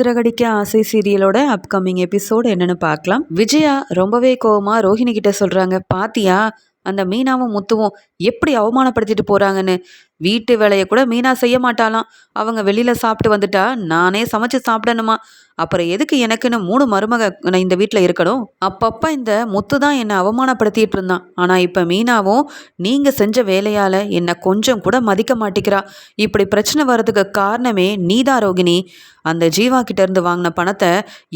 சிறகடிக்க ஆசை சீரியலோட upcoming episode என்னன்னு பார்க்கலாம். விஜயா ரொம்பவே கோவமாக ரோஹிணி கிட்ட சொல்றாங்க பாத்தியா அந்த மீனாவும் முத்துவும் எப்படி அவமானப்படுத்திட்டு போறாங்கன்னு? வீட்டு வேலையை கூட மீனா செய்ய மாட்டாளாம். அவங்க வெளியில சாப்பிட்டு வந்துட்டா நானே சமைச்சு சாப்பிடணுமா? அப்புறம் எதுக்கு எனக்குன்னு மூணு மருமக நான் இந்த வீட்டில் இருக்கணும்? அப்பப்போ இந்த முத்து தான் என்னை அவமானப்படுத்திட்டு இருந்தான். ஆனால் இப்போ மீனாவும் நீங்கள் செஞ்ச வேலையால் என்னை கொஞ்சம் கூட மதிக்க மாட்டேங்கிறா. இப்படி பிரச்சனை வர்றதுக்கு காரணமே நீதா ரோகிணி. அந்த ஜீவா கிட்ட இருந்து வாங்கின பணத்தை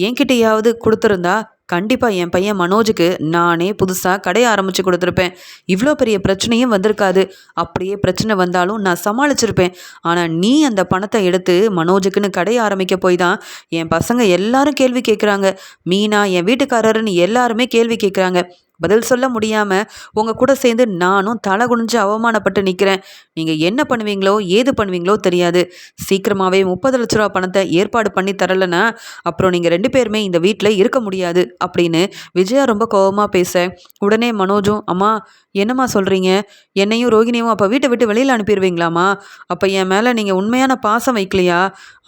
என்கிட்டயாவது கொடுத்துருந்தா கண்டிப்பாக என் பையன் மனோஜுக்கு நானே புதுசாக கடையை ஆரம்பித்து கொடுத்துருப்பேன். இவ்வளோ பெரிய பிரச்சனையும் வந்திருக்காது. அப்படியே பிரச்சனை வந்தாலும் நான் சமாளிச்சிருப்பேன். ஆனால் நீ அந்த பணத்தை எடுத்து மனோஜுக்குன்னு கடையை ஆரம்பிக்க போய் தான் என் பசங்க எல்லாரும் கேள்வி கேட்குறாங்க மீனா என் வீட்டுக்காரருன்னு எல்லாருமே கேள்வி கேட்குறாங்க பதில் சொல்ல முடியாமல் உங்கள் கூட சேர்ந்து நானும் தலை குனிஞ்சு அவமானப்பட்டு நிற்கிறேன் நீங்கள் என்ன பண்ணுவீங்களோ ஏது பண்ணுவீங்களோ தெரியாது. சீக்கிரமாகவே முப்பது லட்ச ரூபா பணத்தை ஏற்பாடு பண்ணி தரலைன்னா அப்புறம் நீங்கள் ரெண்டு பேருமே இந்த வீட்டில் இருக்க முடியாது அப்படின்னு விஜயா ரொம்ப கோபமாக பேச உடனே மனோஜும் அம்மா என்னம்மா சொல்கிறீங்க என்னையும் ரோகிணியும் அப்போ வீட்டை விட்டு வெளியில் அனுப்பிடுவீங்களாம்மா? அப்போ என் மேலே நீங்கள் உண்மையான பாசம் வைக்கலையா?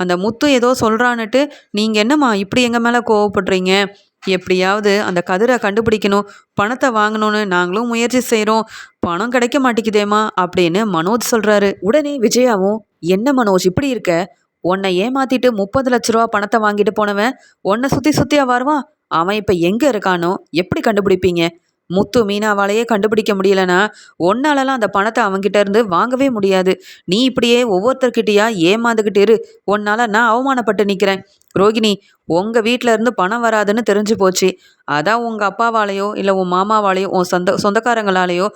அந்த முத்து ஏதோ சொல்கிறான்னுட்டு நீங்கள் என்னம்மா இப்படி எங்கள் மேலே கோவப்படுறீங்க? எப்படியாவது அந்த கதிரை கண்டுபிடிக்கணும் பணத்தை வாங்கணும்னு நாங்களும் முயற்சி செய்கிறோம் பணம் கிடைக்க மாட்டேங்குதேம்மா அப்படின்னு மனோஜ் சொல்கிறாரு உடனே விஜயாவும் என்ன மனோஜ் இப்படி இருக்க? உன்னை ஏமாத்திட்டு முப்பது லட்ச ரூபா பணத்தை வாங்கிட்டு போனவன் உன்னை சுற்றி சுற்றியா வருவான்? அவன் இப்போ எங்கே இருக்கானோ? எப்படி கண்டுபிடிப்பீங்க? முத்து மீனாவாலேயே கண்டுபிடிக்க முடியலனா ஒன்னாலலாம் அந்த பணத்தை அவங்கிட்ட இருந்து வாங்கவே முடியாது. நீ இப்படியே ஒவ்வொருத்தர்கிட்டயா ஏமாந்துக்கிட்டு இரு. உன்னால நான் அவமானப்பட்டு நிற்கிறேன் ரோகிணி உங்கள் வீட்டில் இருந்து பணம் வராதுன்னு தெரிஞ்சு போச்சு. அதான் உங்கள் அப்பாவாலேயோ இல்லை உன் மாமாவாலேயோ உன் சொந்த சொந்தக்காரங்களாலேயோ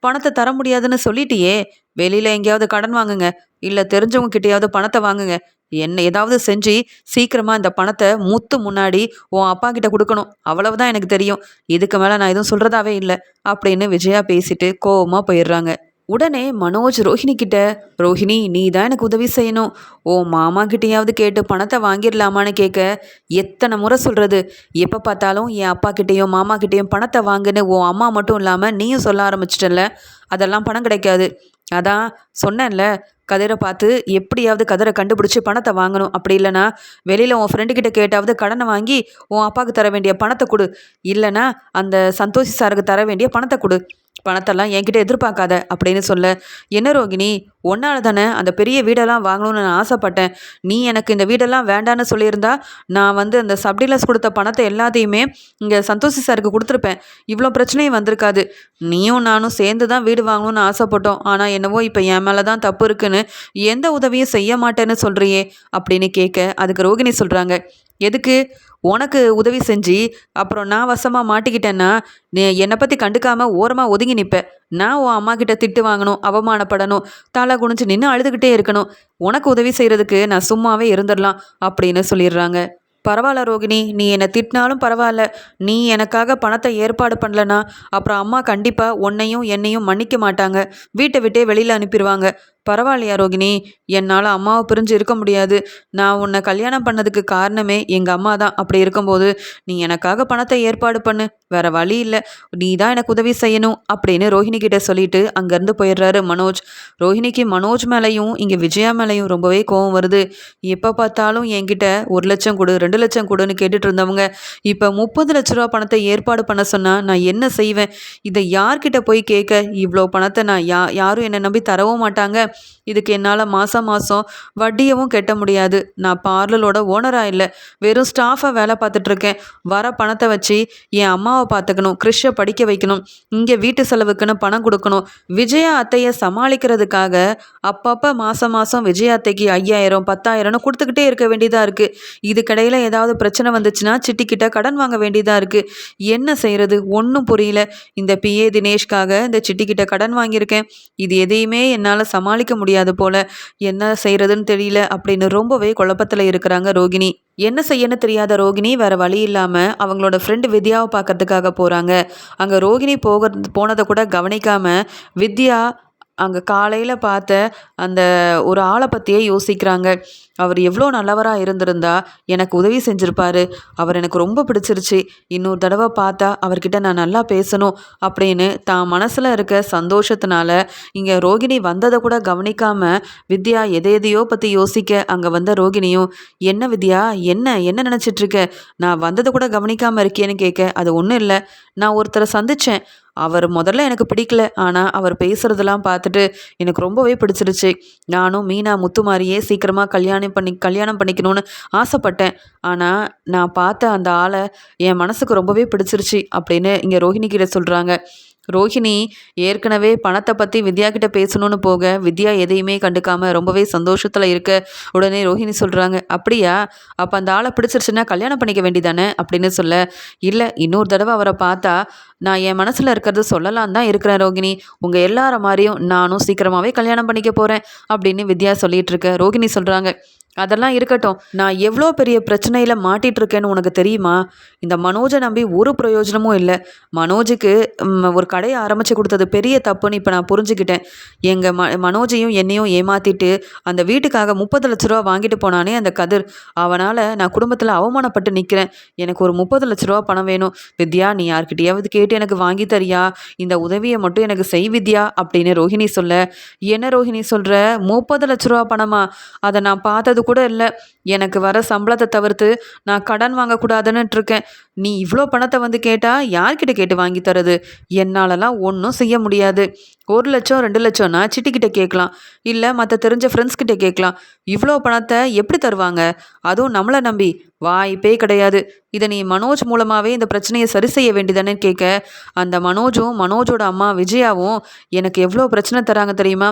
பணத்தை தர முடியாதுன்னு சொல்லிட்டியே. வெளியில் எங்கேயாவது கடன் வாங்குங்க. இல்லை தெரிஞ்சவங்க கிட்டேயாவது பணத்தை வாங்குங்க. என்ன ஏதாவது செஞ்சு சீக்கிரமா இந்த பணத்தை முத்து முன்னாடி உன் அப்பா கிட்ட கொடுக்கணும். அவ்வளவுதான் எனக்கு தெரியும். இதுக்கு மேலே நான் எதுவும் சொல்றதாவே இல்லை. அப்படின்னு விஜயா பேசிட்டு கோவமா போயிடுறாங்க. உடனே மனோஜ் ரோஹிணி கிட்ட ரோஹிணி நீ தான் எனக்கு உதவி செய்யணும். ஓ மாமா கிட்டேயாவது கேட்டு பணத்தை வாங்கிடலாமான்னு கேட்க எத்தனை முறை சொல்கிறது எப்போ பார்த்தாலும் என் அப்பா கிட்டேயும் மாமா கிட்டேயும் பணத்தை வாங்குன்னு உன் அம்மா மட்டும் இல்லாமல் நீயும் சொல்ல ஆரம்பிச்சிட்டல அதெல்லாம் பணம் கிடைக்காது. அதான் சொன்னேன்ல கதிரை பார்த்து எப்படியாவது கதிரை கண்டுபிடிச்சி பணத்தை வாங்கணும். அப்படி இல்லைனா வெளியில் உன் ஃப்ரெண்டுக்கிட்ட கேட்டாவது கடனை வாங்கி உன் அப்பாவுக்கு தர வேண்டிய பணத்தை கொடு. இல்லைனா அந்த சந்தோஷி சாருக்கு தர வேண்டிய பணத்தை கொடு. பணத்தெல்லாம் என்கிட்ட எதிர்பார்க்காத அப்படின்னு சொல்ல என்ன ரோகிணி ஒன்னால தானே அந்த பெரிய வீடெல்லாம் வாங்கணும்னு நான் ஆசைப்பட்டேன். நீ எனக்கு இந்த வீடெல்லாம் வேண்டான்னு சொல்லியிருந்தா நான் வந்து அந்த சப்டிலஸ் கொடுத்த பணத்தை எல்லாத்தையுமே இங்கே சந்தோஷி சாருக்கு கொடுத்துருப்பேன். இவ்வளோ பிரச்சனையும் வந்திருக்காது. நீயும் நானும் சேர்ந்து தான் வீடு வாங்கணும்னு ஆசைப்பட்டோம். ஆனால் என்னவோ இப்போ என் மேலே தான் தப்பு இருக்குன்னு எந்த உதவியும் செய்ய மாட்டேன்னு சொல்கிறியே அப்படின்னு கேட்க அதுக்கு ரோகிணி சொல்கிறாங்க எதுக்கு? உனக்கு உதவி செஞ்சு அப்புறம் நான் வசமாக மாட்டிக்கிட்டேன்னா நீ என்னை பற்றி கண்டுக்காமல் ஓரமாக ஒதுங்கி நிற்பேன் நான் உன் அம்மா கிட்ட திட்டு வாங்கணும் அவமானப்படணும் தலை குனிஞ்சு நின்று அழுதுகிட்டே இருக்கணும். உனக்கு உதவி செய்கிறதுக்கு நான் சும்மாவே இருந்துடலாம் அப்படின்னு சொல்லிடுறாங்க. பரவாயில்ல ரோகிணி நீ என்னை திட்டினாலும் பரவாயில்ல. நீ எனக்காக பணத்தை ஏற்பாடு பண்ணலனா அப்புறம் அம்மா கண்டிப்பாக உன்னையும் என்னையும் மன்னிக்க மாட்டாங்க. வீட்டை விட்டே வெளியில் அனுப்பிடுவாங்க. பரவாயில்லையா ரோகிணி? என்னால் அம்மாவை பிரிஞ்சு இருக்க முடியாது. நான் உன்னை கல்யாணம் பண்ணதுக்கு காரணமே எங்கள் அம்மா தான். அப்படி இருக்கும்போது நீ எனக்காக பணத்தை ஏற்பாடு பண்ணு. வேற வழி இல்லை. நீ தான் எனக்கு உதவி செய்யணும் அப்படின்னு ரோஹிணி கிட்ட சொல்லிட்டு அங்கேருந்து போயிடுறாரு மனோஜ். ரோஹிணிக்கு மனோஜ் மேலேயும் இங்கே விஜயா மேலேயும் ரொம்பவே கோவம் வருது. எப்போ பார்த்தாலும் என்கிட்ட ஒரு லட்சம் கொடு ரெண்டு லட்சம் கொடுன்னு கேட்டுட்டு இருந்தவங்க இப்போ முப்பது லட்ச ரூபா பணத்தை ஏற்பாடு பண்ண சொன்னால் நான் என்ன செய்வேன்? இதை யார்கிட்ட போய் கேட்க? இவ்வளோ பணத்தை நான் யா யாரும் என்னை நம்பி தரவும் மாட்டாங்க. இதுக்கு என்னால் மாதம் மாதம் வட்டியவும் கட்ட முடியாது. நான் பார்லரோட ஓனராக இல்லை. வெறும் ஸ்டாஃபாக வேலை பார்த்துட்ருக்கேன் வர பணத்தை வச்சு என் அம்மாவை பார்த்துக்கணும். கிறிஷை படிக்க வைக்கணும். இங்கே வீட்டு செலவுக்குன்னு பணம் கொடுக்கணும். விஜயா அத்தையை சமாளிக்கிறதுக்காக அப்பப்போ மாதம் மாதம் விஜயா அத்தைக்கு ஐயாயிரம் பத்தாயிரம்னு கொடுத்துக்கிட்டே இருக்க வேண்டியதாக இருக்குது இதுக்கிடையில் ஏதாவது பிரச்சனை வந்துச்சுன்னா சிட்டிக்கிட்ட கடன் வாங்க வேண்டியதாக இருக்குது என்ன செய்கிறது ஒன்றும் புரியல. இந்த பிஏ தினேஷ்காக இந்த சிட்டிக்கிட்ட கடன் வாங்கியிருக்கேன். இது எதையுமே என்னால் சமாளிக்க முடியாது போல. என்ன செய்யறதுன்னு தெரியல அப்படின்னு ரொம்பவே குழப்பத்தில் இருக்கிறாங்க ரோகிணி. என்ன செய்யன்னு தெரியாத ரோகிணி வேற வழி இல்லாமல் அவங்களோட ஃப்ரெண்டு வித்யாவை பார்க்கறதுக்காக போகிறாங்க அங்கே ரோகிணி போக போனதை கூட கவனிக்காம வித்யா அங்கே காலையில் பார்த்த அந்த ஒரு ஆளை பற்றியே யோசிக்கிறாங்க. அவர் எவ்வளோ நல்லவராக இருந்திருந்தா எனக்கு உதவி செஞ்சுருப்பாரு. அவர் எனக்கு ரொம்ப பிடிச்சிருச்சு. இன்னொரு தடவை பார்த்தா அவர்கிட்ட நான் நல்லா பேசணும் அப்படின்னு தான் மனசில் இருக்க சந்தோஷத்தினால இங்கே ரோகிணி வந்ததை கூட கவனிக்காமல் வித்யா எதை எதையோ பற்றி யோசிக்க அங்கே வந்த ரோகிணியும் என்ன வித்யா? என்ன? என்ன நினச்சிட்ருக்க நான் வந்ததை கூட கவனிக்காமல் இருக்கேன்னு கேட்க அது ஒன்றும் இல்லை. நான் ஒருத்தரை சந்தித்தேன் அவர் முதல்ல எனக்கு பிடிக்கல. ஆனால் அவர் பேசுகிறதெல்லாம் பார்த்துட்டு எனக்கு ரொம்பவே பிடிச்சிருச்சு. நானும் மீனா முத்துமாரியே சீக்கிரமாக கல்யாணம் பண்ணி கல்யாணம் பண்ணிக்கணும்னு ஆசைப்பட்டேன். ஆனால் நான் பார்த்த அந்த ஆளை என் மனசுக்கு ரொம்பவே பிடிச்சிருச்சு அப்படின்னு இங்கே ரோஹிணி கிட்ட சொல்கிறாங்க ரோஹிணி ஏற்கனவே பணத்தை பற்றி வித்யா கிட்ட பேசணும்னு போக வித்யா எதையுமே கண்டுக்காம ரொம்பவே சந்தோஷத்தில் இருக்க உடனே ரோஹிணி சொல்கிறாங்க அப்படியா? அப்போ அந்த ஆளை பிடிச்சிருச்சுன்னா கல்யாணம் பண்ணிக்க வேண்டியதானே? அப்படின்னு சொல்ல இல்லை இன்னொரு தடவை அவரை பார்த்தா நான் என் மனசில் இருக்கிறது சொல்லலாம் தான் இருக்கிறேன் ரோகிணி உங்கள் எல்லார மாதிரியும் நானும் சீக்கிரமாகவே கல்யாணம் பண்ணிக்க போகிறேன் அப்படின்னு வித்யா சொல்லிட்டு இருக்க ரோகிணி சொல்கிறாங்க அதெல்லாம் இருக்கட்டும். நான் எவ்வளோ பெரிய பிரச்சனையில் மாட்டிகிட்டு இருக்கேன்னு உனக்கு தெரியுமா? இந்த மனோஜை நம்பி ஒரு பிரயோஜனமும் இல்லை. மனோஜுக்கு ஒரு கடையை ஆரம்பித்து கொடுத்தது பெரிய தப்புன்னு இப்போ நான் புரிஞ்சுக்கிட்டேன். எங்கள் ம மனோஜையும் என்னையும் ஏமாற்றிட்டு அந்த வீட்டுக்காக முப்பது லட்ச ரூபா வாங்கிட்டு போனானே அந்த கதிர். அவனால் நான் குடும்பத்தில் அவமானப்பட்டு நிற்கிறேன் எனக்கு ஒரு முப்பது லட்ச ரூபா பணம் வேணும். வித்யா நீ யார்கிட்டயாவது கேட்டு எனக்கு வாங்கி தரியா? இந்த உதவியை மட்டும் எனக்கு செய் வித்யா அப்படின்னு ரோஹிணி சொல்ல. என்ன ரோஹிணி சொல்கிற முப்பது லட்ச ரூபா பணமா? அதை நான் பார்த்தது கூட இல்லை. எனக்கு வர சம்பளத்தை தவிர்த்து நான் கடன் வாங்கக்கூடாதுன்னுட்டு இருக்கேன் நீ இவ்வளோ பணத்தை வந்து கேட்டால் யார்கிட்ட கேட்டு வாங்கி தரது? என்னாலலாம் ஒன்றும் செய்ய முடியாது. ஒரு லட்சம் ரெண்டு லட்சம்னா சிட்டிக்கிட்ட கேட்கலாம். இல்லை மற்ற தெரிஞ்ச ஃப்ரெண்ட்ஸ்கிட்ட கேட்கலாம். இவ்வளோ பணத்தை எப்படி தருவாங்க? அதுவும் நம்மளை நம்பி. வாய்ப்பே கிடையாது. இதை நீ மனோஜ் மூலமாகவே இந்த பிரச்சனையை சரி செய்ய வேண்டியதானே கேட்க அந்த மனோஜும் மனோஜோட அம்மா விஜயாவும் எனக்கு எவ்வளோ பிரச்சனை தராங்க தெரியுமா?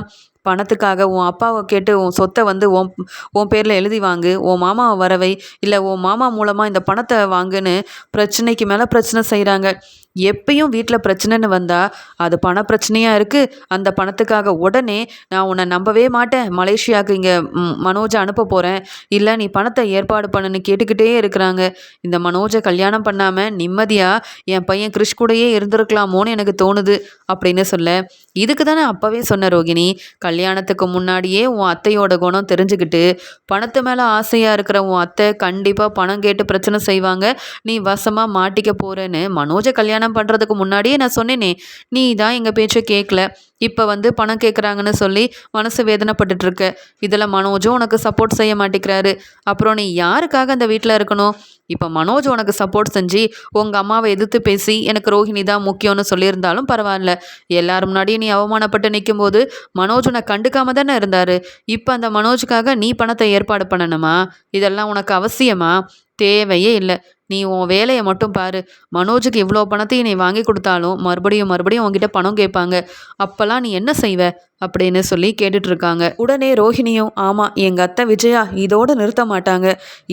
பணத்துக்காக உன் அப்பாவை கேட்டு உன் சொத்தை வந்து உன் உன் பேரில் எழுதி வாங்கு. உன் மாமா வரவை. இல்லை உன் மாமா மூலமாக இந்த பணத்தை வாங்குன்னு பிரச்சனைக்கு மேலே பிரச்சனை செய்கிறாங்க எப்பயும் வீட்டில் பிரச்சனைன்னு வந்தால் அது பண பிரச்சனையாக இருக்குது அந்த பணத்துக்காக உடனே நான் உன்னை நம்பவே மாட்டேன். மலேசியாவுக்கு இங்கே மனோஜை அனுப்ப போகிறேன் இல்லை நீ பணத்தை ஏற்பாடு பண்ணுன்னு கேட்டுக்கிட்டே இருக்கிறாங்க. இந்த மனோஜை கல்யாணம் பண்ணாமல் நிம்மதியாக என் பையன் கிறிஷ் கூடயே இருந்திருக்கலாமோன்னு எனக்கு தோணுது அப்படின்னு சொல்ல. இதுக்கு தானே அப்போவே சொன்ன ரோகிணி. கல்யாணத்துக்கு முன்னாடியே உன் அத்தையோட குணம் தெரிஞ்சுக்கிட்டு பணத்து மேலே ஆசையாக இருக்கிற உன் அத்தை கண்டிப்பாக பணம் கேட்டு பிரச்சனை செய்வாங்க. நீ வசமாக மாட்டிக்க போகிறேன்னு மனோஜை கல்யாணம் கல்யாணம் பண்ணுறதுக்கு முன்னாடியே நான் சொன்னேனே நீ தான் எங்கள் பேச்சை கேட்கல இப்போ வந்து பணம் கேட்குறாங்கன்னு சொல்லி மனசு வேதனைப்பட்டுட்டு இருக்க இதில் மனோஜும் உனக்கு சப்போர்ட் செய்ய மாட்டேங்கிறாரு. அப்புறம் நீ யாருக்காக அந்த வீட்டில் இருக்கணும்? இப்போ மனோஜ் உனக்கு சப்போர்ட் செஞ்சு உங்கள் அம்மாவை எதிர்த்து பேசி எனக்கு ரோஹிணி தான் முக்கியம்னு சொல்லியிருந்தாலும் பரவாயில்ல. எல்லாரும் முன்னாடியும் நீ அவமானப்பட்டு நிற்கும் போது மனோஜ் உனக்கு கண்டுக்காம தானே இருந்தார். இப்போ அந்த மனோஜுக்காக நீ பணத்தை ஏற்பாடு பண்ணணுமா? இதெல்லாம் உனக்கு அவசியமா? தேவையே இல்லை. நீ உன் வேலையை மட்டும் பாரு. மனோஜுக்கு இவ்வளோ பணத்தையும் நீ வாங்கி கொடுத்தாலும் மறுபடியும் மறுபடியும் உங்ககிட்ட பணம் கேட்பாங்க. அப்போல்லாம் நீ என்ன செய்வ? அப்படின்னு சொல்லி கேட்டுட்ருக்காங்க. உடனே ரோஹிணியும் ஆமாம் எங்கள் அத்தை விஜயா இதோடு நிறுத்த மாட்டாங்க.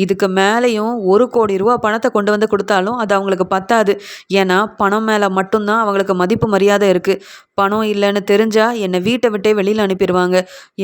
இதுக்கு மேலேயும் ஒரு கோடி ரூபா பணத்தை கொண்டு வந்து கொடுத்தாலும் அது அவங்களுக்கு பத்தாது. ஏன்னா பணம் மேலே மட்டும்தான் அவங்களுக்கு மதிப்பு மரியாதை இருக்குது பணம் இல்லைன்னு தெரிஞ்சால் என்னை வீட்டை விட்டே வெளியில் அனுப்பிடுவாங்க.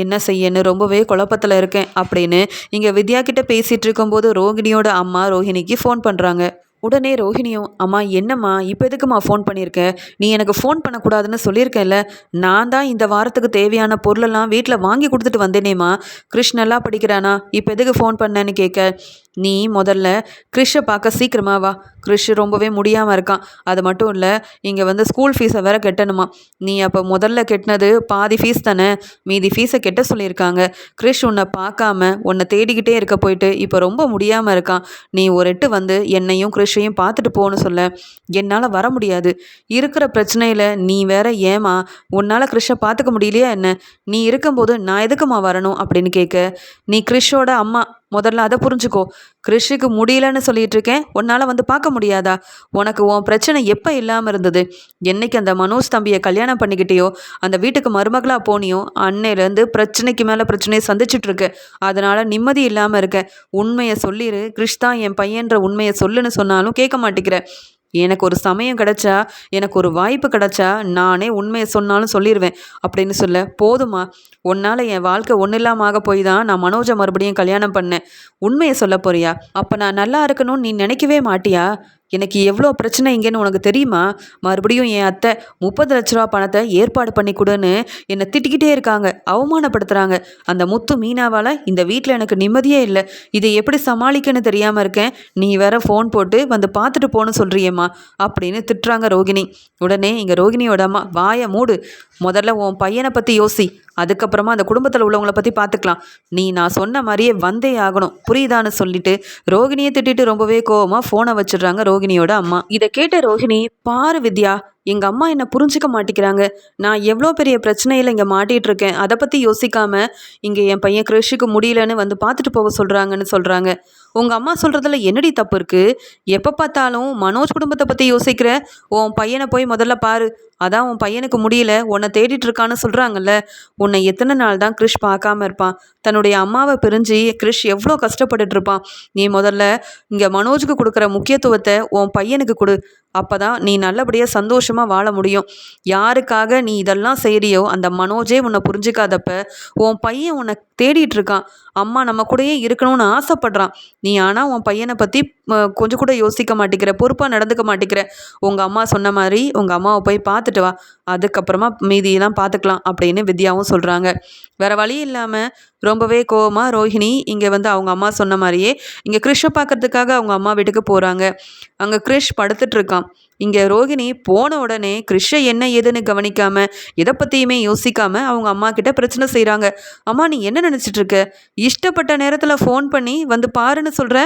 என்ன செய்யன்னு ரொம்பவே குழப்பத்தில் இருக்கேன் அப்படின்னு இங்கே வித்யா கிட்ட பேசிகிட்டு இருக்கும்போது ரோஹிணியோட அம்மா ரோஹிணிக்கு ஃபோன் பண்ணுறாங்க உடனே ரோஹிணியும் அம்மா என்னம்மா இப்போ எதுக்குமா ஃபோன் பண்ணியிருக்க நீ எனக்கு ஃபோன் பண்ணக்கூடாதுன்னு சொல்லியிருக்கேன்ல நான் தான் இந்த வாரத்துக்கு தேவையான பொருளெல்லாம் வீட்டில் வாங்கி கொடுத்துட்டு வந்தேனேம்மா. கிருஷ்ணெல்லாம் படிக்கிறானா? இப்போ எதுக்கு ஃபோன் பண்ணேன்னு கேட்க நீ முதல்ல கிறிஷை பார்க்க சீக்கிரமா வா. கிறிஷ் ரொம்பவே முடியாமல் இருக்கான். அது மட்டும் இல்லை இங்கே வந்து ஸ்கூல் ஃபீஸை வேற கட்டணுமா? நீ அப்போ முதல்ல கெட்டினது பாதி ஃபீஸ் தானே? மீதி ஃபீஸை கெட்ட சொல்லியிருக்காங்க. கிறிஷ் உன்னை பார்க்காம உன்னை தேடிக்கிட்டே இருக்க போயிட்டு இப்போ ரொம்ப முடியாமல் இருக்கான். நீ ஒரு எட்டு வந்து என்னையும் கிறிஷையும் பார்த்துட்டு போகணும் சொல்ல. என்னால் வர முடியாது. இருக்கிற பிரச்சனையில் நீ வேற ஏமா உன்னால் கிறிஷை பார்த்துக்க முடியலையா என்ன? நீ இருக்கும்போது நான் எதுக்குமா வரணும் அப்படின்னு கேட்க நீ கிறிஷோட அம்மா முதல்ல அதை புரிஞ்சுக்கோ. கிறிஷுக்கு முடியலன்னு சொல்லிட்டு இருக்கேன் உன்னால் வந்து பார்க்க முடியாதா? உனக்கு உன் பிரச்சனை எப்போ இல்லாமல் இருந்தது? என்னைக்கு அந்த மனோஜ் தம்பியை கல்யாணம் பண்ணிக்கிட்டேயோ அந்த வீட்டுக்கு மருமகளாக போனியோ அன்னையிலேருந்து பிரச்சனைக்கு மேலே பிரச்சனையை சந்திச்சுட்டு இருக்க அதனால் நிம்மதி இல்லாமல் இருக்க. உண்மையை சொல்லிடு கிறிஷ் தான் என் பையன்ற உண்மையை சொல்லுன்னு சொன்னாலும் கேட்க மாட்டேங்கிற. எனக்கு ஒரு சமயம் கிடைச்சா எனக்கு ஒரு வாய்ப்பு கிடைச்சா நானே உண்மையை சொன்னாலும் சொல்லிடுவேன் அப்படின்னு சொல்ல போதுமா உன்னால் என் வாழ்க்கை ஒன்றும் இல்லாமல் ஆக போய் தான் நான் மனோஜை மறுபடியும் கல்யாணம் பண்ணேன். உண்மையை சொல்ல போறியா? அப்போ நான் நல்லா இருக்கணும்னு நீ நினைக்கவே மாட்டியா? எனக்கு எவ்வளோ பிரச்சனை இங்கேன்னு உனக்கு தெரியுமா? மறுபடியும் என் அத்தை முப்பது லட்ச ரூபா பணத்தை ஏற்பாடு பண்ணி கொடுன்னு என்னை திட்டிக்கிட்டே இருக்காங்க. அவமானப்படுத்துகிறாங்க அந்த முத்து மீனாவால் இந்த வீட்டில் எனக்கு நிம்மதியே இல்லை. இதை எப்படி சமாளிக்கன்னு தெரியாமல் இருக்கேன். நீ வேற ஃபோன் போட்டு வந்து பார்த்துட்டு போகணும்னு சொல்கிறியேம்மா அப்படின்னு திட்டுறாங்க ரோகிணி. உடனே இங்கே ரோகிணியோட அம்மா வாயை மூடு. முதல்ல உன் பையனை பற்றி யோசி. அதுக்கப்புறமா அந்த குடும்பத்தில் உள்ளவங்கள பற்றி பார்த்துக்கலாம் நீ நான் சொன்ன மாதிரியே வந்தே ஆகணும். புரியுதான்னு சொல்லிட்டு ரோகிணியை திட்டிட்டு ரொம்பவே கோவமாக ஃபோனை வச்சிடுறாங்க ரோகிணியோட அம்மா. இதை கேட்ட ரோகிணி பாரு வித்யா எங்கள் அம்மா என்னை புரிஞ்சிக்க மாட்டேங்கிறாங்க நான் எவ்வளோ பெரிய பிரச்சனையில் இங்கே மாட்டிகிட்டு இருக்கேன் அதை பற்றி யோசிக்காம இங்கே என் பையன் கிருஷிக்கு முடியலன்னு வந்து பார்த்துட்டு போக சொல்கிறாங்கன்னு சொல்கிறாங்க உங்கள் அம்மா சொல்கிறதுல என்னடி தப்பு இருக்குது எப்போ பார்த்தாலும் மனோஜ் குடும்பத்தை பற்றி யோசிக்கிற உன் பையனை போய் முதல்ல பாரு. அதான் உன் பையனுக்கு முடியல உன்னை தேடிட்டு இருக்கான்னு சொல்கிறாங்கல்ல உன்னை எத்தனை நாள் தான் கிறிஷ் பார்க்காம இருப்பான். தன்னுடைய அம்மாவை பிரிஞ்சு கிறிஷ் எவ்வளோ கஷ்டப்பட்டுட்டு இருப்பான். நீ முதல்ல இங்கே மனோஜுக்கு கொடுக்குற முக்கியத்துவத்தை உன் பையனுக்கு கொடு. அப்போ தான் நீ நல்லபடியாக சந்தோஷமாக வாழ முடியும். யாருக்காக நீ இதெல்லாம் செய்கிறியோ அந்த மனோஜே உன்னை புரிஞ்சுக்காதப்ப உன் பையன் உன்னை தேடிட்டு இருக்கான். அம்மா நம்ம கூடயே இருக்கணும்னு ஆசைப்படுறான். நீ ஆனால் உன் பையனை பற்றி கொஞ்சம் கூட யோசிக்க மாட்டேங்கிற பொறுப்பாக நடந்துக்க மாட்டேங்கிற. உங்கள் அம்மா சொன்ன மாதிரி உங்கள் அம்மாவை போய் பார்த்துட்டு வா. அதுக்கப்புறமா மீதியெல்லாம் பார்த்துக்கலாம் அப்படின்னு வித்யாவும் சொல்கிறாங்க வேறு வழி இல்லாமல் ரொம்பவே கோவமாக ரோஹிணி இங்கே வந்து அவங்க அம்மா சொன்ன மாதிரியே இங்கே கிறிஷை பார்க்கறதுக்காக அவங்க அம்மா வீட்டுக்கு போகிறாங்க அங்கே கிறிஷ் படுத்துட்டு இருக்கான். இங்கே ரோகிணி போன உடனே கிறிஷை என்ன ஏதுன்னு கவனிக்காம எதை பற்றியுமே யோசிக்காம அவங்க அம்மா கிட்ட பிரச்சனை செய்கிறாங்க அம்மா நீ என்ன நினச்சிட்டு இருக்க? இஷ்டப்பட்ட நேரத்தில் ஃபோன் பண்ணி வந்து பாருன்னு சொல்கிற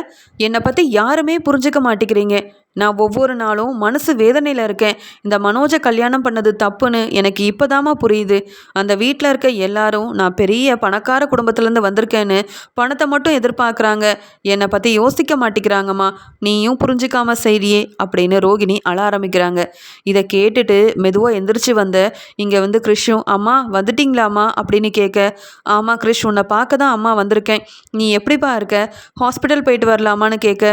என்னை பற்றி யாருமே புரிஞ்சுக்க மாட்டேங்கிறீங்க. நான் ஒவ்வொரு நாளும் மனசு வேதனையில் இருக்கேன். இந்த மனோஜை கல்யாணம் பண்ணது தப்புன்னு எனக்கு இப்போதாம்மா புரியுது. அந்த வீட்டில் இருக்க எல்லாரும் நான் பெரிய பணக்கார குடும்பத்துலேருந்து வந்திருக்கேன்னு பணத்தை மட்டும் எதிர்பார்க்குறாங்க. என்னை பற்றி யோசிக்க மாட்டேங்கிறாங்கம்மா. நீயும் புரிஞ்சிக்காம செய்றியே அப்படின்னு ரோகிணி அழ ஆரம்பிக்கிறாங்க. இதை கேட்டுட்டு மெதுவாக எந்திரிச்சு வந்த இங்கே வந்து கிறிஷும் அம்மா வந்துட்டிங்களாம்மா? அப்படின்னு கேட்க ஆமாம் கிறிஷ் உன்னை பார்க்க தான் அம்மா வந்திருக்கேன். நீ எப்படிப்பா இருக்க? ஹாஸ்பிட்டல் போயிட்டு வரலாமான்னு கேட்க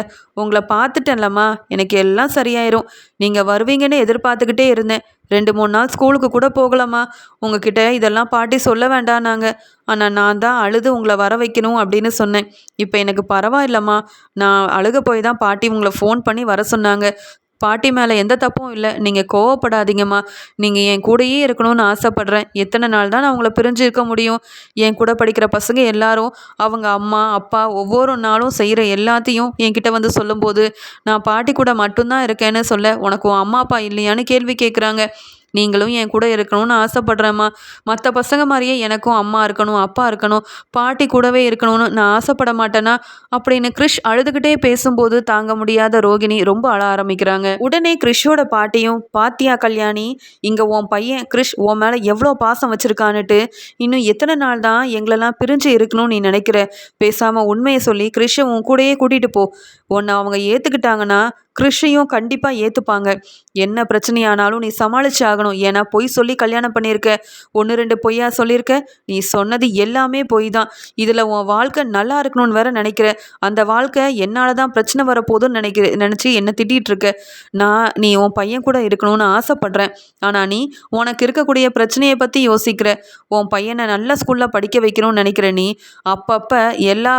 உங்களை பார்த்துட்டேன்லம்மா. எனக்கு எல்லாம் சரியாயிரும். நீங்கள் வருவீங்கன்னு எதிர்பார்த்துக்கிட்டே இருந்தேன். ரெண்டு மூணு நாள் ஸ்கூலுக்கு கூட போகலாமா உங்ககிட்ட இதெல்லாம் பாட்டி சொல்ல வேண்டாம் நாங்கள் ஆனால் நான் தான் அழுது உங்களை வர வைக்கணும் அப்படின்னு சொன்னேன். இப்போ எனக்கு பரவாயில்லம்மா. நான் அழுக போய் தான் பாட்டி உங்களை ஃபோன் பண்ணி வர சொன்னாங்க. பாட்டி மேலே எந்த தப்பும் இல்லை. நீங்கள் கோவப்படாதீங்கம்மா. நீங்கள் என் கூடயே இருக்கணும்னு ஆசைப்பட்றேன். எத்தனை நாள் தான் நான் அவங்கள பிரிஞ்சு இருக்க முடியும்? என் கூட படிக்கிற பசங்க எல்லாரும் அவங்க அம்மா அப்பா ஒவ்வொரு நாளும் செய்கிற எல்லாத்தையும் என்கிட்ட வந்து சொல்லும்போது நான் பாட்டி கூட மட்டும்தான் இருக்கேன்னு சொல்ல உனக்கு உன் அம்மா அப்பா இல்லையான்னு கேள்வி கேட்குறாங்க நீங்களும் என் கூட இருக்கணும்னு ஆசைப்பட்றேம்மா. மற்ற பசங்க மாதிரியே எனக்கும் அம்மா இருக்கணும் அப்பா இருக்கணும் பாட்டி கூடவே இருக்கணும்னு நான் ஆசைப்பட மாட்டேனா? அப்படின்னு கிறிஷ் அழுதுகிட்டே பேசும்போது தாங்க முடியாத ரோகிணி ரொம்ப அழ ஆரம்பிக்கிறாங்க. உடனே கிறிஷோட பாட்டியும் பாத்தியா கல்யாணி இங்கே உன் பையன் கிறிஷ் உன் மேலே எவ்வளோ பாசம் வச்சுருக்கான்னுட்டு இன்னும் எத்தனை நாள் தான் எங்களெல்லாம் பிரிஞ்சு இருக்கணும்னு நீ நினைக்கிற? பேசாமல் உண்மையை சொல்லி கிறிஷை உன் கூடயே கூட்டிகிட்டு போ. உன்னை அவங்க ஏற்றுக்கிட்டாங்கன்னா கிறிஷையும் கண்டிப்பாக ஏற்றுப்பாங்க என்ன பிரச்சனையானாலும் நீ சமாளிச்சு ஆகணும். ஏன்னா பொய் சொல்லி கல்யாணம் பண்ணியிருக்க. ஒன்று ரெண்டு பொய்யா சொல்லியிருக்க. நீ சொன்னது எல்லாமே பொய் தான் இதில் உன் வாழ்க்கை நல்லா இருக்கணும்னு வேற நினைக்கிற. அந்த வாழ்க்கை என்னால் தான் பிரச்சனை வரப்போகுதுன்னு நினைக்கிற நினச்சி என்ன திட்டிகிட்டு இருக்க நான் நீ உன் பையன் கூட இருக்கணும்னு ஆசைப்பட்றேன். ஆனால் நீ உனக்கு இருக்கக்கூடிய பிரச்சனையை பற்றி யோசிக்கிற. உன் பையனை நல்ல ஸ்கூலில் படிக்க வைக்கணும்னு நினைக்கிற நீ. அப்பப்போ எல்லா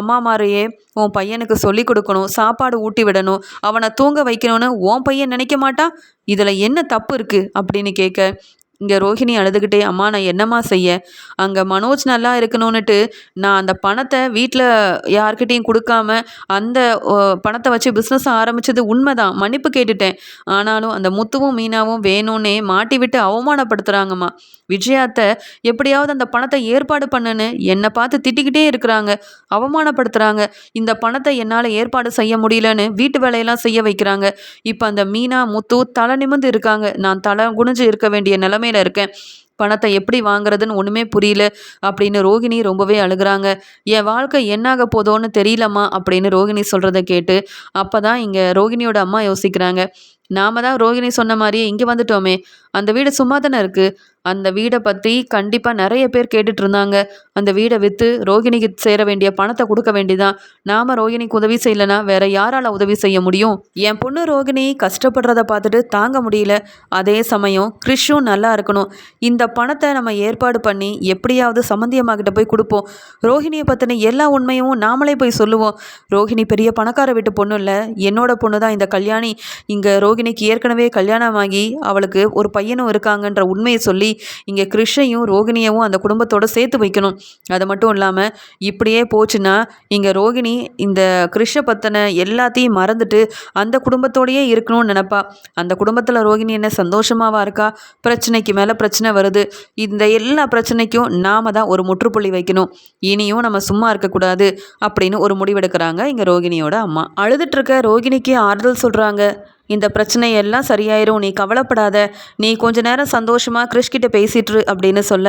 அம்மாமாரையே உன் பையனுக்கு சொல்லி கொடுக்கணும் சாப்பாடு ஊட்டி விடணும் அவனை தூங்க வைக்கணும்னு உன் பையன் நினைக்க மாட்டான்? இதில் என்ன தப்பு இருக்குது அப்படின்னு கேட்க இங்கே ரோஹிணி அழுதுகிட்டே அம்மா நான் என்னம்மா செய்ய? அங்கே மனோஜ் நல்லா இருக்கணும்னுட்டு நான் அந்த பணத்தை வீட்டில் யார்கிட்டையும் கொடுக்காம அந்த பணத்தை வச்சு பிஸ்னஸ் ஆரம்பித்தது உண்மைதான். மன்னிப்பு கேட்டுட்டேன். ஆனாலும் அந்த முத்துவும் மீனாவும் வேணும்னே மாட்டி விட்டு அவமானப்படுத்துகிறாங்கம்மா விஜயாத்தை எப்படியாவது அந்த பணத்தை ஏற்பாடு பண்ணுன்னு என்னை பார்த்து திட்டிக்கிட்டே இருக்கிறாங்க. அவமானப்படுத்துகிறாங்க இந்த பணத்தை என்னால் ஏற்பாடு செய்ய முடியலன்னு வீட்டு வேலையெல்லாம் செய்ய வைக்கிறாங்க. இப்போ அந்த மீனா முத்து தலை நிமிந்து இருக்காங்க. நான் தலை குனிஞ்சு இருக்க வேண்டிய நிலைமை நிலைமையில் இருக்கேன். பணத்தை எப்படி வாங்குறதுன்னு ஒன்றுமே புரியல. அப்படின்னு ரோகிணி ரொம்பவே அழுகிறாங்க. என் வாழ்க்கை என்னாக போதோன்னு தெரியலம்மா அப்படின்னு ரோகிணி சொல்கிறத கேட்டு அப்போ தான் இங்கே ரோகிணியோட அம்மா யோசிக்கிறாங்க. நாம தான் ரோகிணி சொன்ன மாதிரியே இங்கே வந்துட்டோமே. அந்த வீடு சும்மா தானே இருக்குது அந்த வீடை பற்றி கண்டிப்பாக நிறைய பேர் கேட்டுட்டு இருந்தாங்க. அந்த வீடை விற்று ரோகிணிக்கு சேர வேண்டிய பணத்தை கொடுக்க வேண்டியதான் நாம் ரோகிணிக்கு உதவி செய்யலைன்னா வேற யாரால் உதவி செய்ய முடியும்? என் பொண்ணு ரோகிணி கஷ்டப்படுறத பார்த்துட்டு தாங்க முடியல. அதே சமயம் கிறிஷும் நல்லா இருக்கணும். இந்த பணத்தை நம்ம ஏற்பாடு பண்ணி எப்படியாவது சம்மந்தியமாகிட்ட போய் கொடுப்போம். ரோஹிணியை பற்றின எல்லா உண்மையும் நாமளே போய் சொல்லுவோம். ரோஹிணி பெரிய பணக்கார வீட்டு பொண்ணு இல்லை. என்னோட பொண்ணு தான் இந்த கல்யாணி. இங்கே ரோகிணிக்கு ஏற்கனவே கல்யாணமாகி அவளுக்கு ஒரு பையனும் இருக்காங்கன்ற உண்மையை சொல்லி இங்கே கிருஷ்ணையும் ரோகிணியவும் அந்த குடும்பத்தோடு சேர்த்து வைக்கணும். அது மட்டும் இல்லாமல் இப்படியே போச்சுன்னா இங்கே ரோகிணி இந்த கிருஷ்ண பற்றின எல்லாத்தையும் மறந்துட்டு அந்த குடும்பத்தோடையே இருக்கணும்னு நினப்பா. அந்த குடும்பத்தில் ரோகிணி என்ன சந்தோஷமாவா இருக்கா? பிரச்சனைக்கு மேலே பிரச்சனை வருது. இந்த எல்லா பிரச்சனைக்கும் நாம தான் ஒரு முற்றுப்புள்ளி வைக்கணும். இனியும் நம்ம சும்மா இருக்கக்கூடாது அப்படின்னு ஒரு முடிவெடுக்கிறாங்க இங்கே ரோகிணியோட அம்மா. அழுதுட்ருக்க ரோகிணிக்கு ஆறுதல் சொல்கிறாங்க இந்த பிரச்சனை எல்லாம் சரியாயிரும் நீ கவலைப்படாத. நீ கொஞ்ச நேரம் சந்தோஷமாக கிறிஷ்கிட்ட பேசிட்டுரு அப்படின்னு சொல்ல.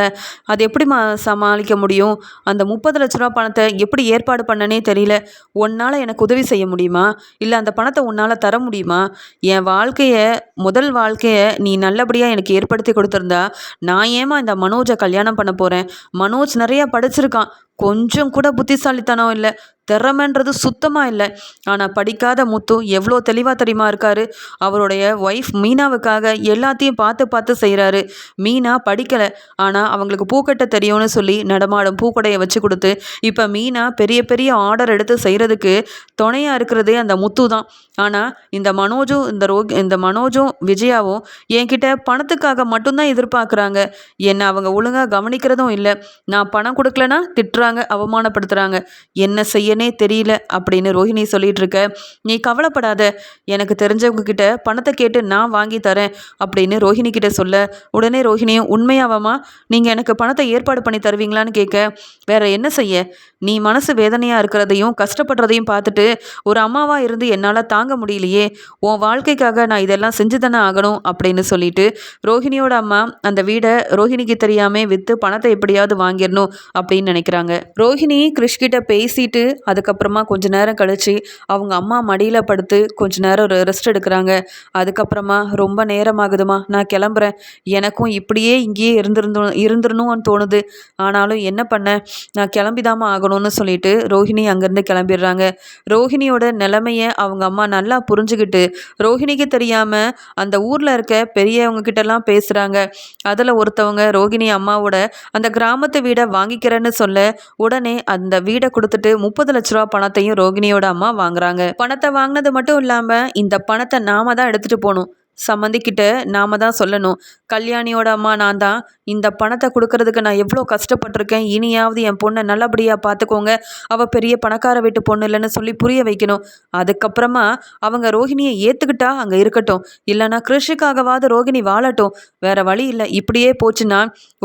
அது எப்படிம்மா சமாளிக்க முடியும்? அந்த முப்பது லட்ச ரூபா பணத்தை எப்படி ஏற்பாடு பண்ணனே தெரியல. உன்னால் எனக்கு உதவி செய்ய முடியுமா? இல்லை அந்த பணத்தை உன்னால் தர முடியுமா? என் வாழ்க்கையை முதல் வாழ்க்கையை நீ நல்லபடியாக எனக்கு ஏற்படுத்தி கொடுத்துருந்தா நான் ஏமா இந்த மனோஜை கல்யாணம் பண்ண போகிறேன் மனோஜ் நிறையா படிச்சிருக்கான். கொஞ்சம் கூட புத்திசாலித்தனம் இல்லை. திறமைன்றது சுத்தமாக இல்லை. ஆனால் படிக்காத முத்து எவ்வளோ தெளிவாக தெரியுமா இருக்காரு? அவருடைய ஒய்ஃப் மீனாவுக்காக எல்லாத்தையும் பார்த்து பார்த்து செய்கிறாரு மீனா படிக்கலை. ஆனால் அவங்களுக்கு பூக்கட்ட தெரியும்னு சொல்லி நடமாடும் பூக்கடையை வச்சு கொடுத்து இப்போ மீனா பெரிய பெரிய ஆர்டர் எடுத்து செய்கிறதுக்கு துணையாக இருக்கிறதே அந்த முத்து தான். ஆனால் இந்த மனோஜும் இந்த ரோகி இந்த மனோஜும் விஜயாவும் என்கிட்ட பணத்துக்காக மட்டும்தான் எதிர்பார்க்குறாங்க. என்னை அவங்க ஒழுங்காக கவனிக்கிறதும் இல்லை. நான் பணம் கொடுக்கலனா திட்டுறாங்க அவமானப்படுத்துகிறாங்க என்ன செய்யனே தெரியல அப்படின்னு ரோஹிணி சொல்லிட்டு இருக்க நீ கவலைப்படாத எனக்கு தெரிஞ்சவங்க கிட்ட பணத்தை கேட்டு நான் வாங்கி தரேன் அப்படின்னு ரோஹிணி கிட்ட சொல்ல. உடனே ரோஹிணியும் உண்மையாவாமா நீங்கள் எனக்கு பணத்தை ஏற்பாடு பண்ணி தருவீங்களான்னு கேட்க. வேற என்ன செய்ய? நீ மனசு வேதனையாக இருக்கிறதையும் கஷ்டப்படுறதையும் பார்த்துட்டு ஒரு அம்மாவாக இருந்து என்னால் தாங்க முடியலையே. உன் வாழ்க்கைக்காக நான் இதெல்லாம் செஞ்சு தானே ஆகணும் அப்படின்னு சொல்லிட்டு ரோஹிணியோட அம்மா அந்த வீடை ரோஹிணிக்கு தெரியாமல் விற்று பணத்தை எப்படியாவது வாங்கிடணும் அப்படின்னு நினைக்கிறாங்க. ரோஹிணி கிருஷ்கிட்ட பேசிட்டு அதுக்கப்புறமா கொஞ்ச நேரம் கழித்து அவங்க அம்மா மடியில் படுத்து கொஞ்ச நேரம் ரெஸ்ட் எடுக்கிறாங்க. அதுக்கப்புறமா ரொம்ப நேரம் ஆகுதுமா நான் கிளம்புறேன். எனக்கும் இப்படியே இங்கேயே இருந்திருந்தோம் இருந்துடணும்னு தோணுது. ஆனாலும் என்ன பண்ண? நான் கிளம்பிதாமா ஆகணும்னு சொல்லிட்டு ரோஹிணி அங்கேருந்து கிளம்பிடுறாங்க. ரோஹிணியோட நிலைமையை அவங்க அம்மா நல்லா புரிஞ்சுக்கிட்டு ரோஹிணிக்கு தெரியாமல் அந்த ஊரில் இருக்க பெரியவங்க கிட்டலாம் பேசுகிறாங்க அதில் ஒருத்தவங்க ரோஹிணி அம்மாவோட அந்த கிராமத்து வீடை வாங்கிக்கிறேன்னு சொல்ல உடனே அந்த வீடை கொடுத்துட்டு முப்பது லட்ச ரூபா பணத்தையும் ரோகிணியோட அம்மா வாங்குறாங்க. பணத்தை வாங்கினது மட்டும் இல்லாம இந்த பணத்தை நாம தான் எடுத்துட்டு போகணும். சம்மந்திக்கிட்ட நாம தான் சொல்லணும். கல்யாணியோட அம்மா நான் தான். இந்த பணத்தை கொடுக்கறதுக்கு நான் எவ்வளோ கஷ்டப்பட்டிருக்கேன். இனியாவது என் பொண்ணை நல்லபடியாக பார்த்துக்கோங்க. அவள் பெரிய பணக்கார வீட்டு பொண்ணு இல்லைன்னு சொல்லி புரிய வைக்கணும். அதுக்கப்புறமா அவங்க ரோஹிணியை ஏற்றுக்கிட்டா அங்கே இருக்கட்டும். இல்லைனா கிருஷிக்காகவாவது ரோஹிணி வாழட்டும். வேற வழி இல்லை. இப்படியே போச்சுன்னா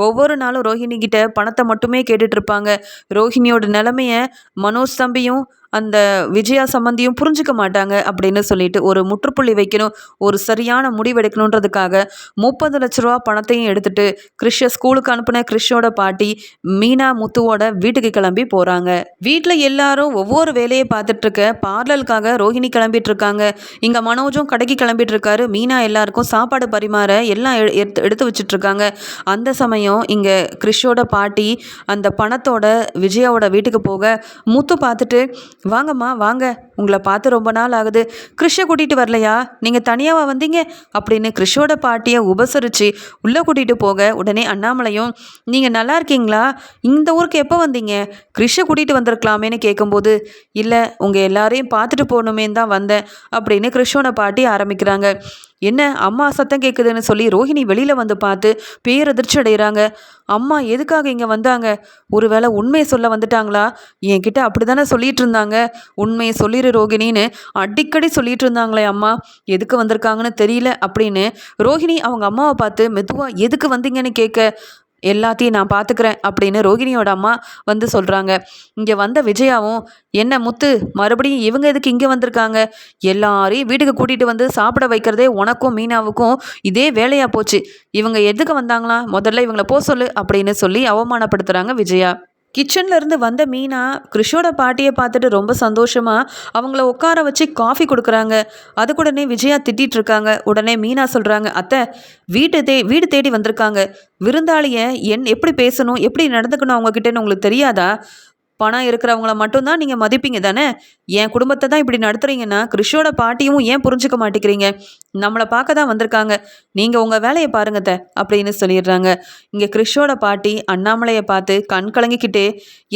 ஒவ்வொரு நாளும் ரோஹிணி கிட்ட பணத்தை மட்டுமே கேட்டுட்ருப்பாங்க ரோஹிணியோட நிலமையை மனோஜ் தம்பியும் அந்த விஜயா சம்பந்தியும் புரிஞ்சுக்க மாட்டாங்க அப்படின்னு சொல்லிட்டு ஒரு முற்றுப்புள்ளி வைக்கணும் ஒரு சரியான முடிவெடுக்கணுன்றதுக்காக முப்பது லட்ச ரூபா பணத்தையும் எடுத்துட்டு கிறிஷ ஸ்கூலுக்கு அனுப்பின கிறிஷோட பாட்டி மீனா முத்துவோட வீட்டுக்கு கிளம்பி போகிறாங்க வீட்டில் எல்லாரும் ஒவ்வொரு வேலையை பார்த்துட்டு இருக்க பார்லருக்காக ரோஹிணி கிளம்பிட்டு இருக்காங்க இங்கே மனோஜும் கடைக்கு கிளம்பிட்டு இருக்காரு மீனா எல்லாருக்கும் சாப்பாடு பரிமாற எல்லாம் எடுத்து எடுத்து வச்சுட்டு இருக்காங்க அந்த சமயம் இங்கே கிறிஷோட பாட்டி அந்த பணத்தோட விஜயாவோட வீட்டுக்கு போக முத்து பார்த்துட்டு வாங்கம்மா வாங்க. உங்களை பார்த்து ரொம்ப நாள் ஆகுது. கிறிஷை கூட்டிகிட்டு வரலையா? நீங்கள் தனியாவா வந்தீங்க? அப்படின்னு கிறிஷோட பாட்டியை உபசரித்து உள்ளே கூட்டிகிட்டு போக உடனே அண்ணாமலையும் நீங்கள் நல்லா இருக்கீங்களா? இந்த ஊருக்கு எப்போ வந்தீங்க? கிறிஷை கூட்டிகிட்டு வந்திருக்கலாமேன்னு கேட்கும்போது இல்லை உங்கள் எல்லாரையும் பார்த்துட்டு போகணுமே தான் வந்தேன் அப்படின்னு கிறிஷோட பாட்டி ஆரம்பிக்கிறாங்க. என்ன அம்மா சத்தம் கேட்குதுன்னு சொல்லி ரோஹிணி வெளியில் வந்து பார்த்து பேரதிர்ச்சி அடைகிறாங்க அம்மா எதுக்காக இங்கே வந்தாங்க? ஒருவேளை உண்மையை சொல்ல வந்துட்டாங்களா? என்கிட்ட அப்படி தானே சொல்லிட்டு இருந்தாங்க. உண்மையை சொல்லிடு ரோகிணின்னு அடிக்கடி சொல்லிட்டு இருந்தாங்களே அம்மா. எதுக்கு வந்திருக்காங்கன்னு தெரியல அப்படின்னு ரோஹிணி அவங்க அம்மாவை பார்த்து மெதுவாக எதுக்கு வந்தீங்கன்னு கேட்க? எல்லாத்தையும் நான் பார்த்துக்கிறேன் அப்படின்னு ரோகிணியோட அம்மா வந்து சொல்கிறாங்க இங்கே வந்த விஜயாவும் என்ன முத்து மறுபடியும் இவங்க எதுக்கு இங்கே வந்திருக்காங்க? எல்லாரையும் வீட்டுக்கு கூட்டிகிட்டு வந்து சாப்பிட வைக்கிறதே உனக்கும் மீனாவுக்கும் இதே வேலையாக போச்சு. இவங்க எதுக்கு வந்தாங்களா முதல்ல இவங்கள போ சொல்லு அப்படின்னு சொல்லி அவமானப்படுத்துகிறாங்க விஜயா. கிச்சன்ல இருந்து வந்த மீனா கிருஷோட பாட்டியை பார்த்துட்டு ரொம்ப சந்தோஷமாக அவங்கள உட்கார வச்சு காஃபி கொடுக்குறாங்க. அது உடனே விஜயா திட்டிகிட்டு இருக்காங்க. உடனே மீனா சொல்கிறாங்க அத்தை வீட்டு தே வீடு தேடி வந்திருக்காங்க. விருந்தாளியை என் எப்படி பேசணும் எப்படி நடந்துக்கணும் அவங்கக்கிட்டேன்னு உங்களுக்கு தெரியாதா? பணம் இருக்கிறவங்கள மட்டும்தான் நீங்கள் மதிப்பீங்க தானே? என் குடும்பத்தை தான் இப்படி நடத்துறீங்கன்னா கிறிஷோட பாட்டியும் ஏன் புரிஞ்சுக்க மாட்டேங்கிறீங்க? நம்மளை பார்க்க தான் வந்திருக்காங்க. நீங்கள் உங்கள் வேலையை பாருங்க த அப்படின்னு சொல்லிடுறாங்க. இங்கே கிறிஷோட பாட்டி அண்ணாமலையை பார்த்து கண் கலங்கிக்கிட்டே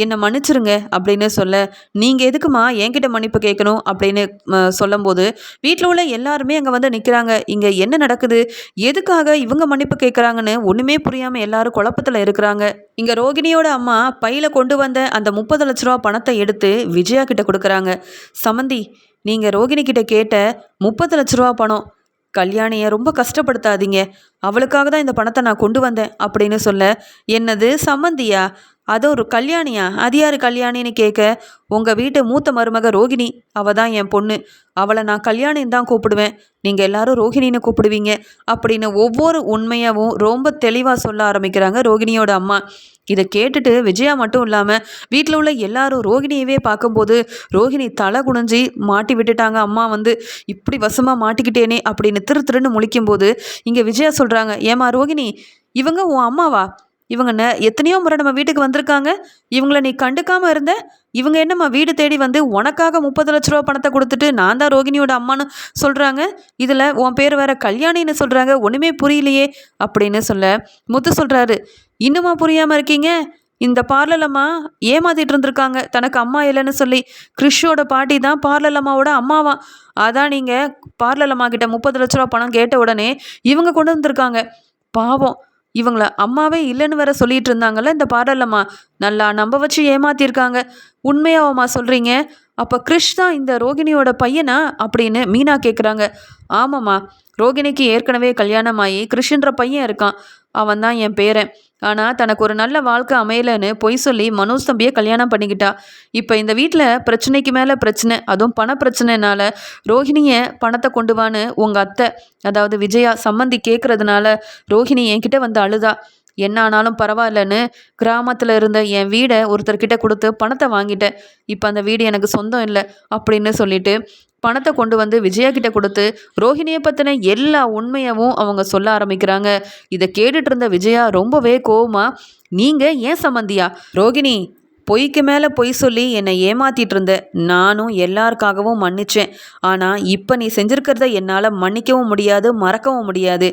என்னை மன்னிச்சிருங்க அப்படின்னு சொல்ல நீங்கள் எதுக்குமா என்கிட்ட மன்னிப்பு கேட்கணும்? அப்படின்னு சொல்லும்போது வீட்டில் உள்ள எல்லாருமே அங்கே வந்து நிற்கிறாங்க இங்கே என்ன நடக்குது? எதுக்காக இவங்க மன்னிப்பு கேட்குறாங்கன்னு ஒன்றுமே புரியாமல் எல்லாரும் குழப்பத்தில் இருக்கிறாங்க. இங்கே ரோகிணியோட அம்மா பையில் கொண்டு வந்த அந்த முப்பது லட்ச ரூபா பணத்தை எடுத்து விஜயா கிட்ட கொடுக்குறாங்க. சமந்தி நீங்கள் ரோகிணி கிட்ட கேட்ட முப்பது லட்ச ரூபா பணம் கல்யாணியை ரொம்ப கஷ்டப்படுத்தாதீங்க. அவளுக்காக தான் இந்த பணத்தை நான் கொண்டு வந்தேன் அப்படின்னு சொல்ல என்னது சம்மந்தியா அது ஒரு கல்யாணியா? அது யார் கல்யாணின்னு கேட்க உங்கள் வீட்டு மூத்த மருமக ரோகிணி. அவள் தான் என் பொண்ணு. அவளை நான் கல்யாணின்னு தான் கூப்பிடுவேன். நீங்கள் எல்லாரும் ரோகிணின்னு கூப்பிடுவீங்க. அப்படின்னு ஒவ்வொரு உண்மையாகவும் ரொம்ப தெளிவாக சொல்ல ஆரம்பிக்கிறாங்க ரோகிணியோட அம்மா. இதை கேட்டுட்டு விஜயா மட்டும் இல்லாமல் வீட்டில் உள்ள எல்லாரும் ரோகிணியவே பார்க்கும்போது ரோகிணி தலை குனிஞ்சி மாட்டி விட்டுட்டாங்க. அம்மா வந்து இப்படி வசமாக மாட்டிக்கிட்டேனே அப்படின்னு திரு திருன்னு முழிக்கும்போது இங்கே விஜயா சொல்கிறாங்க ஏமா ரோகிணி இவங்க உன் அம்மாவா? இவங்க நெ எத்தனையோ முறை நம்ம வீட்டுக்கு வந்திருக்காங்க. இவங்கள நீ கண்டுக்காமல் இருந்த இவங்க என்னம்மா வீடு தேடி வந்து உனக்காக முப்பது லட்ச ரூபா பணத்தை கொடுத்துட்டு நான் தான் ரோகிணியோட அம்மான்னு சொல்கிறாங்க இதில் உன் பேர் வேற கல்யாணின்னு சொல்கிறாங்க ஒன்றுமே புரியலையே அப்படின்னு சொல்ல முத்து சொல்கிறாரு இன்னுமா புரியாமல் இருக்கீங்க? இந்த பார்லர் அம்மா ஏமாத்திட்டு இருந்திருக்காங்க. தனக்கு அம்மா இல்லைன்னு சொல்லி கிறிஷோட பாட்டி தான் பார்லர் அம்மாவோட அம்மாவா? அதான் நீங்கள் பார்லர் கிட்ட முப்பது லட்ச ரூபா பணம் கேட்ட உடனே இவங்க கொண்டு வந்திருக்காங்க. பாவம். இவங்கள அம்மாவே இல்லைன்னு வேற சொல்லிட்டு இருந்தாங்கல்ல இந்த பாடலம்மா. நல்லா நம்ப வச்சு ஏமாத்திருக்காங்க. உண்மையாவம்மா சொல்கிறீங்க அப்போ கிறிஷ் தான் இந்த ரோகிணியோட பையனா அப்படின்னு மீனா கேட்குறாங்க ஆமாம்மா ரோகிணிக்கு ஏற்கனவே கல்யாணம் ஆகி கிறிஷ்ன்ற பையன் இருக்கான். அவன் தான் என் பேரன். ஆனால் தனக்கு ஒரு நல்ல வாழ்க்கை அமையலைன்னு பொய் சொல்லி மனோஜ் தம்பியை கல்யாணம் பண்ணிக்கிட்டா. இப்போ இந்த வீட்டில் பிரச்சனைக்கு மேலே பிரச்சனை அதுவும் பண பிரச்சனைனால ரோஹிணியை பணத்தை கொண்டு வான்னு உங்கள் அத்தை அதாவது விஜயா சம்மந்தி கேட்குறதுனால ரோஹிணி என்கிட்ட வந்து அழுதா. என்ன ஆனாலும் பரவாயில்லன்னு கிராமத்தில் இருந்த என் வீடை ஒருத்தர்கிட்ட கொடுத்து பணத்தை வாங்கிட்டேன். இப்போ அந்த வீடு எனக்கு சொந்தம் இல்லை அப்படின்னு சொல்லிட்டு பணத்தை கொண்டு வந்து விஜயா கிட்ட கொடுத்து ரோஹிணியை பற்றின எல்லா உண்மையவும் அவங்க சொல்ல ஆரம்பிக்கிறாங்க. இதை கேட்டுட்டு இருந்த விஜயா ரொம்பவே கோவமா நீங்கள் ஏன் சம்மந்தியா ரோகிணி பொய்க்கு மேலே பொய் சொல்லி என்னை ஏமாத்திட்டு இருந்த நானும் எல்லாருக்காகவும் மன்னிச்சேன். ஆனால் இப்போ நீ செஞ்சுருக்கிறத என்னால் மன்னிக்கவும் முடியாது மறக்கவும் முடியாது.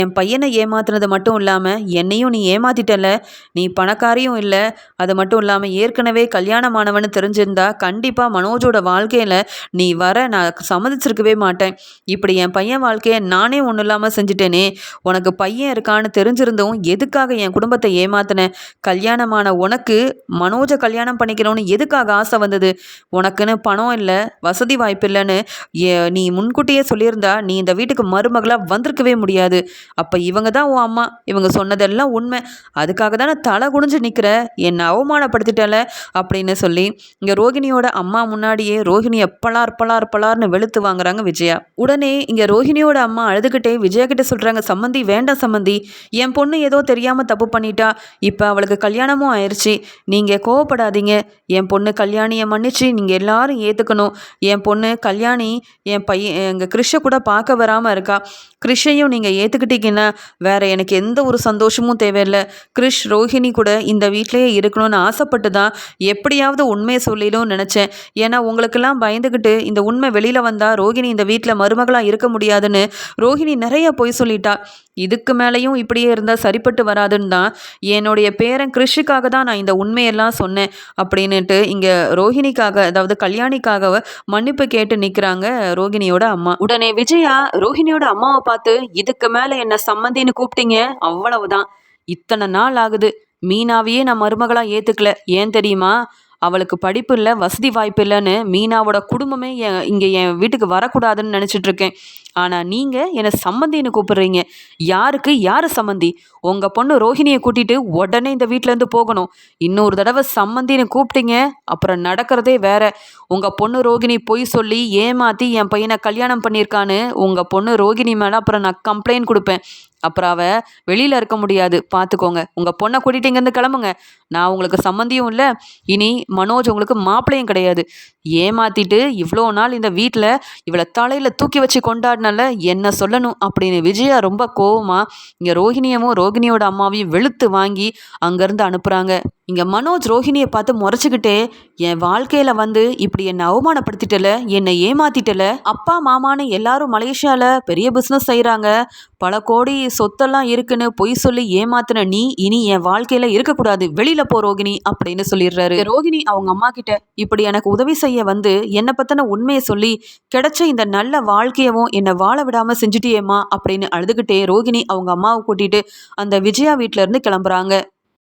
என் பையனை ஏமாத்துனது மட்டும் இல்லாமல் என்னையும் நீ ஏமாத்திட்டல நீ பணக்காரியும் இல்லை. அது மட்டும் இல்லாமல் ஏற்கனவே கல்யாணமானவன்னு தெரிஞ்சிருந்தா கண்டிப்பாக மனோஜோட வாழ்க்கையில் நீ வர நான் சம்மதிச்சிருக்கவே மாட்டேன். இப்படி என் பையன் வாழ்க்கையை நானே ஒன்றும் இல்லாமல் செஞ்சுட்டேனே. உனக்கு பையன் இருக்கான்னு தெரிஞ்சிருந்தும் எதுக்காக என் குடும்பத்தை ஏமாத்தினேன் கல்யாணமான உனக்கு மனோஜ் கல்யாணம் பண்ணிக்கணும்னு எதுக்காக ஆசை வந்தது? உனக்குன்னு பணம் இல்லை வசதி வாய்ப்பு இல்லைன்னு ஏ- நீ முன்கூட்டியே சொல்லியிருந்தா நீ இந்த வீட்டுக்கு மருமகளாக வந்திருக்கவே முடியாது. அப்போ இவங்க தான் உன் அம்மா. இவங்க சொன்னதெல்லாம் உண்மை. அதுக்காக தானே தலை குனிஞ்சு நிற்கிற என்னை அவமானப்படுத்திட்டல அப்படின்னு சொல்லி இங்கே ரோகிணியோட அம்மா முன்னாடியே ரோஹிணியை பலார் பலார் பலார்னு வெளுத்து வாங்குறாங்க விஜயா. உடனே இங்கே ரோஹிணியோட அம்மா அழுதுகிட்டே விஜயா கிட்ட சொல்கிறாங்க சம்மந்தி வேண்டாம் சம்மந்தி. என் பொண்ணு ஏதோ தெரியாமல் தப்பு பண்ணிட்டா. இப்போ அவளுக்கு கல்யாணமும் ஆயிடுச்சு நீங்கள் கோ கோவப்படாதீங்க. என் பொண்ணு கல்யாணியை மன்னிச்சு நீங்கள் எல்லாரும் ஏற்றுக்கணும் என் பொண்ணு கல்யாணி என் பையன் எங்கள் கிறிஷை கூட பார்க்க வராமல் இருக்கா? கிருஷையும் நீங்கள் ஏற்றுக்கிட்டீங்கன்னா வேற எனக்கு எந்த ஒரு சந்தோஷமும் தேவையில்லை. கிருஷ் ரோஹிணி கூட இந்த வீட்டிலேயே இருக்கணும்னு ஆசைப்பட்டு தான் எப்படியாவது உண்மையை சொல்லிடும் நினச்சேன். ஏன்னா உங்களுக்கெல்லாம் பயந்துக்கிட்டு இந்த உண்மை வெளியில் வந்தால் ரோஹிணி இந்த வீட்டில் மருமகளாக இருக்க முடியாதுன்னு ரோஹிணி நிறைய பொய் சொல்லிட்டா. இதுக்கு மேலேயும் இப்படியே இருந்தால் சரிப்பட்டு வராதுன்னு தான் என்னுடைய பேரன் கிருஷிக்காக தான் நான் இந்த உண்மையெல்லாம் சொன்னேன் அப்படின்னுட்டு இங்கே ரோஹிணிக்காக அதாவது கல்யாணிக்காக மன்னிப்பு கேட்டு நிற்கிறாங்க ரோகிணியோட அம்மா. உடனே விஜயா ரோஹிணியோட அம்மாவை பார்த்து இதுக்கு மேலே என்ன சம்மந்தின்னு கூப்பிட்டீங்க? அவ்வளவுதான். இத்தனை நாள் ஆகுது. மீனாவையே நான் மருமகளாக ஏற்றுக்கல ஏன் தெரியுமா? அவளுக்கு படிப்பு இல்லை வசதி வாய்ப்பு இல்லைன்னு மீனாவோட குடும்பமே என் இங்கே என் வீட்டுக்கு வரக்கூடாதுன்னு நினச்சிட்டு இருக்கேன் ஆனால் நீங்கள் என்னை சம்மந்தின்னு கூப்பிடுறீங்க. யாருக்கு யார் சம்மந்தி உங்கள் பொண்ணு ரோஹிணியை கூட்டிட்டு உடனே இந்த வீட்டிலேருந்து போகணும். இன்னொரு தடவை சம்மந்தின்னு கூப்பிட்டீங்க அப்புறம் நடக்கிறதே வேற. உங்கள் பொண்ணு ரோகிணி பொய் சொல்லி ஏமாற்றி என் பையனை கல்யாணம் பண்ணியிருக்கான்னு உங்கள் பொண்ணு ரோகிணி மேலே அப்புறம் நான் கம்ப்ளைண்ட் கொடுப்பேன். அப்புறம் அவ வெளியில் இருக்க முடியாது. பார்த்துக்கோங்க உங்கள் பொண்ணை கூட்டிகிட்டு இங்கேருந்து கிளம்புங்க. நான் உங்களுக்கு சம்மந்தியும் இல்லை. இனி மனோஜ் உங்களுக்கு மாப்பிள்ளையும் கிடையாது. ஏமாத்திட்டு இவ்வளோ நாள் இந்த வீட்டில் இவளை தலையில் தூக்கி வச்சு கொண்டாடினால என்ன சொல்லணும் அப்படின்னு விஜயா ரொம்ப கோவமா இங்கே ரோஹிணியமும் ரோகிணியோட அம்மாவையும் வெளுத்து வாங்கி அங்கேருந்து அனுப்புகிறாங்க இங்கே மனோஜ் ரோஹிணியை பார்த்து முறைச்சிக்கிட்டே என் வாழ்க்கையில் வந்து இப்படி என்னை அவமானப்படுத்திட்டல என்னை ஏமாத்திட்டல. அப்பா மாமான்னு எல்லாரும் மலேசியாவில் பெரிய பிஸ்னஸ் செய்கிறாங்க பல கோடி சொத்தெல்லாம் இருக்குன்னு பொய் சொல்லி ஏமாத்தின நீ இனி என் வாழ்க்கையில் இருக்கக்கூடாது. வெளியில் போ ரோகிணி அப்படின்னு சொல்லிடுறாரு. ரோகிணி அவங்க அம்மா கிட்ட இப்படி எனக்கு உதவி செய்ய வந்து என்னை பற்றின உண்மையை சொல்லி கிடைச்ச இந்த நல்ல வாழ்க்கையவும் என்னை வாழ விடாமல் செஞ்சுட்டியேம்மா அப்படின்னு அழுதுகிட்டே ரோகிணி அவங்க அம்மாவை கூட்டிட்டு அந்த விஜயா வீட்டில இருந்து கிளம்புறாங்க.